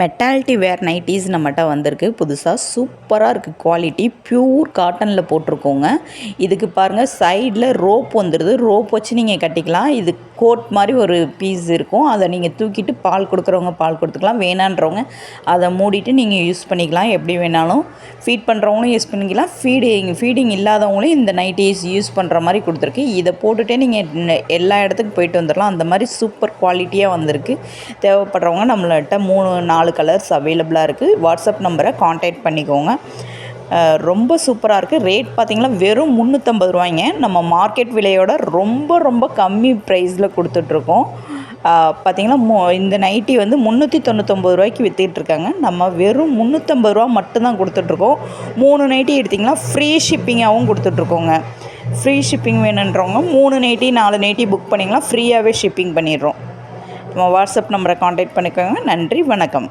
மெட்டாலிட்டி வேர் nighties நம்மகிட்ட வந்திருக்கு. புதுசாக சூப்பராக இருக்குது குவாலிட்டி ப்யூர் காட்டனில் போட்டிருக்கோங்க. இதுக்கு பாருங்கள் சைடில் ரோப் வந்துடுது ரோப் வச்சு நீங்கள் கட்டிக்கலாம். இது கோட் மாதிரி ஒரு பீஸ் இருக்கும். அதை நீங்கள் தூக்கிட்டு பால் கொடுக்குறவங்க பால் கொடுத்துக்கலாம். வேணான்றவங்க அதை மூடிட்டு நீங்கள் யூஸ் பண்ணிக்கலாம். எப்படி வேணாலும் ஃபீட் பண்ணுறவங்களும் யூஸ் பண்ணிக்கலாம். ஃபீடிங் ஃபீடிங் இல்லாதவங்களும் இந்த நைட்டிஸ் யூஸ் பண்ணுற மாதிரி கொடுத்துருக்கு. இதை போட்டுகிட்டே நீங்கள் எல்லா இடத்துக்கு போயிட்டு வந்துடலாம் அந்த மாதிரி சூப்பர் குவாலிட்டியாக வந்திருக்கு. தேவைப்படுறவங்க நம்மள்ட்ட மூணு நாலு நாலு கலர்ஸ் அவைலபிளாக இருக்குது வாட்ஸ்அப் நம்பரை காண்டாக்ட் பண்ணிக்கோங்க. ரொம்ப சூப்பராக இருக்குது ரேட் பார்த்திங்கன்னா வெறும் முந்நூற்றம்பது ரூபாய்ங்க. நம்ம மார்க்கெட் விலையோட ரொம்ப ரொம்ப கம்மி ப்ரைஸில் கொடுத்துட்ருக்கோம். பார்த்திங்கன்னா மு இந்த நைட்டி வந்து முந்நூற்றி தொண்ணூத்தொம்பது ரூபாய்க்கு விற்றுட்ருக்காங்க நம்ம வெறும் முந்நூற்றம்பது ரூபா மட்டும்தான் கொடுத்துட்ருக்கோம். மூணு நைட்டி எடுத்திங்கன்னா ஃப்ரீ ஷிப்பிங்காகவும் கொடுத்துட்ருக்கோங்க. ஃப்ரீ ஷிப்பிங் வேணுன்றவங்க மூணு நைட்டி நாலு நைட்டி புக் பண்ணிங்கன்னா ஃப்ரீயாகவே ஷிப்பிங் பண்ணிடுறோம். நம்ம வாட்ஸ்அப் நம்பரை காண்டாக்ட் பண்ணிக்கோங்க. நன்றி வணக்கம்.